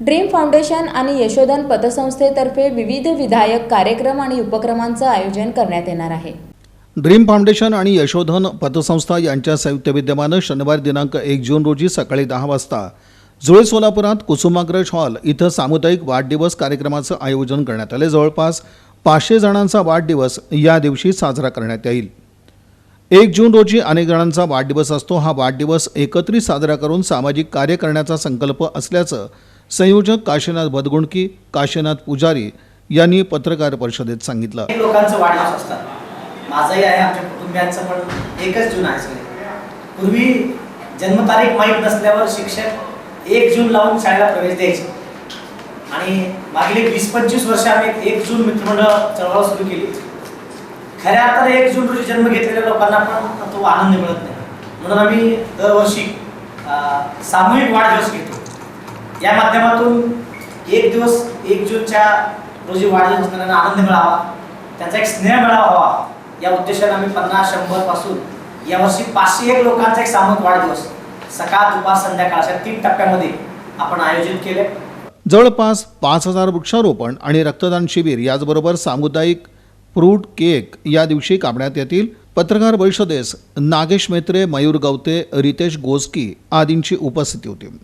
Dream foundation आणि यशोधन पतसंस्थेतर्फे विविध विधायक कार्यक्रम आणि उपक्रमांचं आयोजन करण्यात येणार आहे. ड्रीम फाउंडेशन आणि यशोधन पतसंस्था यांच्या संयुक्त विद्यमानं शनिवार दिनांक एक जून रोजी सकाळी दहा वाजता जुळे सोलापुरात कुसुमाग्रज हॉल इथं सामुदायिक वाढदिवस कार्यक्रमाचं आयोजन करण्यात आले. जवळपास पाचशे जणांचा वाढदिवस या दिवशी साजरा करण्यात येईल. एक जून रोजी अनेक जणांचा वाढदिवस असतो. हा वाढदिवस एकत्रित साजरा करून सामाजिक कार्य करण्याचा संकल्प असल्याचं संयोजक काशीनाथ बदगुंडकी काशीनाथ पुजारी यांनी पत्रकार परिषदेत सांगितलं. लोकांचं वाढदिवस असतात. माझंही आहे आमच्या कुटुंबियांचं पण एकच जून आहे सगळे. पूर्वी जन्मतारीख माहीत नसल्यावर शिक्षक एक जून लावून शाळेला प्रवेश द्यायचे. आणि मागील वीस पंचवीस वर्ष आम्ही एक जून मित्रमंडळ चळवळ सुरू केली. खऱ्या अर्थाने एक जून रोजी जन्म घेतलेल्या लोकांना पण तो आनंद मिळत नाही. म्हणून आम्ही दरवर्षी सामूहिक वाढदिवस घेतो. या माध्यमातून एक दिवस एक जूनच्या रोजी वाढदिवस असणाऱ्यांना आनंद मिळावा त्यांचा एक स्नेह मिळावा व्हावा. या उद्देशाने आम्ही पन्नास शंभरपासून यावर्षी पाचशे एक लोकांचा एक सामूहिक वाढदिवस सकाळ दुपार संध्याकाळ अशा तीन टप्प्यामध्ये आपण आयोजित केले. जवळपास पाच हजार वृक्षारोपण आणि रक्तदान शिबिर याचबरोबर सामुदायिक फ्रूट केक या दिवशी काढण्यात येतील. पत्रकार परिषदेस नागेश मेत्रे मयूर गवते रितेश गोस्की आदींची उपस्थिती होती.